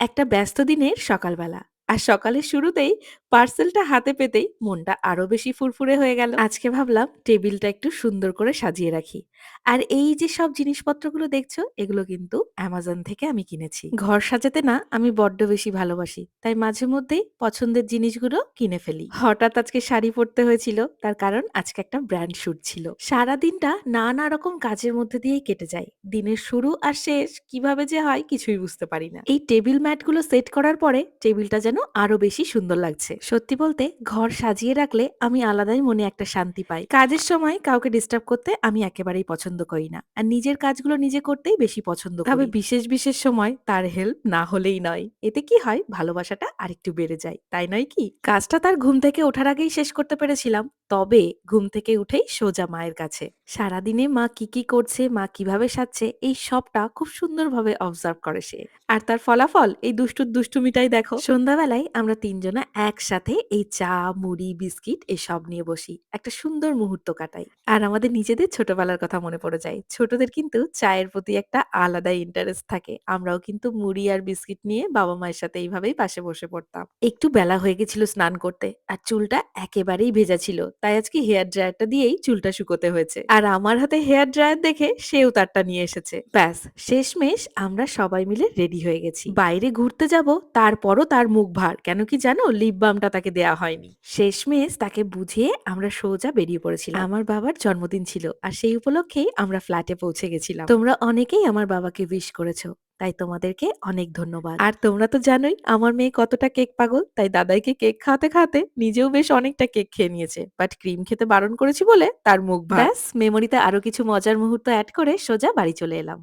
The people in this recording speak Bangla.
একটা ব্যস্ত দিনের সকালবেলা। আর সকালের শুরুতেই পার্সেলটা হাতে পেতেই মনটা আরও বেশি ফুরফুরে হয়ে গেল। আজকে ভাবলাম টেবিলটা একটু সুন্দর করে সাজিয়ে রাখি। আর এই যে সব জিনিসপত্রগুলো দেখছ, এগুলো কিন্তু অ্যামাজন থেকে আমি কিনেছি। ঘর সাজাতে না আমি বড্ড বেশি ভালোবাসি। তাই মাঝে মধ্যেই পছন্দের জিনিসগুলো কিনে ফেলি। হঠাৎ আজকে শাড়ি পরতে হয়েছিল, তার কারণ আজকে একটা ব্র্যান্ড শুট ছিল। সারা দিনটা নানা রকম কাজের মধ্যে দিয়েই কেটে যায়। দিনের শুরু আর শেষ, কীভাবে যে হয় কিছুই বুঝতে পারি না। এই টেবিল ম্যাটগুলো সেট করার পরে টেবিলটা যেন আরও বেশি সুন্দর লাগছে। সত্যি বলতে ঘর সাজিয়ে রাখলে আমি আলাদাই মনে একটা শান্তি পাই। কাজের সময় কাউকে ডিস্টার্ব করতে আমি একেবারেই পছন্দ করি না। আর নিজের কাজগুলো নিজে করতেই বেশি পছন্দ। তবে বিশেষ, বিশেষ সময় তার হেল্প না হলেই নয়। এতে কি হয় ভালোবাসাটা আরেকটু বেড়ে যায়। তাই নয় কি? কাজটা তার ঘুম থেকে ওঠার আগেই শেষ করতে পেরেছিলাম। তবে ঘুম থেকে উঠেই সোজা মায়ের কাছে। সারাদিনে মা কি, কি করছে, মা কীভাবে সাজছে এই সবটা খুব সুন্দরভাবে অবজার্ভ করে সে। আর তার ফলাফল এই দুষ্টুর দুষ্টুমিটাই দেখো। সন্ধ্যাবেলায় আমরা তিনজনা একসাথে এই চা, মুড়ি, বিস্কিট এসব নিয়ে বসি। একটা সুন্দর মুহূর্ত কাটাই। আর আমাদের নিজেদের ছোটবেলার কথা মনে পড়ে যায়। ছোটদের কিন্তু চায়ের প্রতি একটা আলাদা ইন্টারেস্ট থাকে। আমরাও কিন্তু মুড়ি আর বিস্কিট নিয়ে বাবা-মায়ের সাথে এইভাবেই পাশে বসে পড়তাম। একটু বেলা হয়ে গেছিল স্নান করতে। আর চুলটা একেবারেই ভেজা ছিল। তাই আজকে হেয়ার ড্রায়ারটা দিয়েই চুলটা শুকোতে হয়েছে। আর আমার হাতে হেয়ার ড্রায়ার দেখে সেও তারটা নিয়ে এসেছে। ব্যাস, শেষমেশ আমরা সবাই মিলে রেডি হয়ে গেছি। বাইরে ঘুরতে যাব, তারপরও তার মুখ ভার। কেন কি জানো? লিপ বামটা তাকে দেয়া হয়নি। শেষমেশ তাকে বুঝিয়ে আমরা সোজা বেরিয়ে পড়েছিলাম। আমার বাবার জন্মদিন ছিল। আর সেই উপলক্ষেই আমরা ফ্ল্যাটে পৌঁছে গেছিলাম। তোমরা অনেকেই আমার বাবাকে উইশ করেছ। তাই তোমাদেরকে অনেক ধন্যবাদ। আর তোমরা তো জানোই আমার মেয়ে কতটা কেক পাগল। তাই দাদাইকে কেক খাওয়াতে, খাওয়াতে নিজেও বেশ অনেকটা কেক খেয়ে নিয়েছে। বাট ক্রিম খেতে বারণ করেছি বলে তার মুখ। ব্যাস মেমোরিতে আরও কিছু মজার মুহূর্ত অ্যাড করে সোজা বাড়ি চলে এলাম।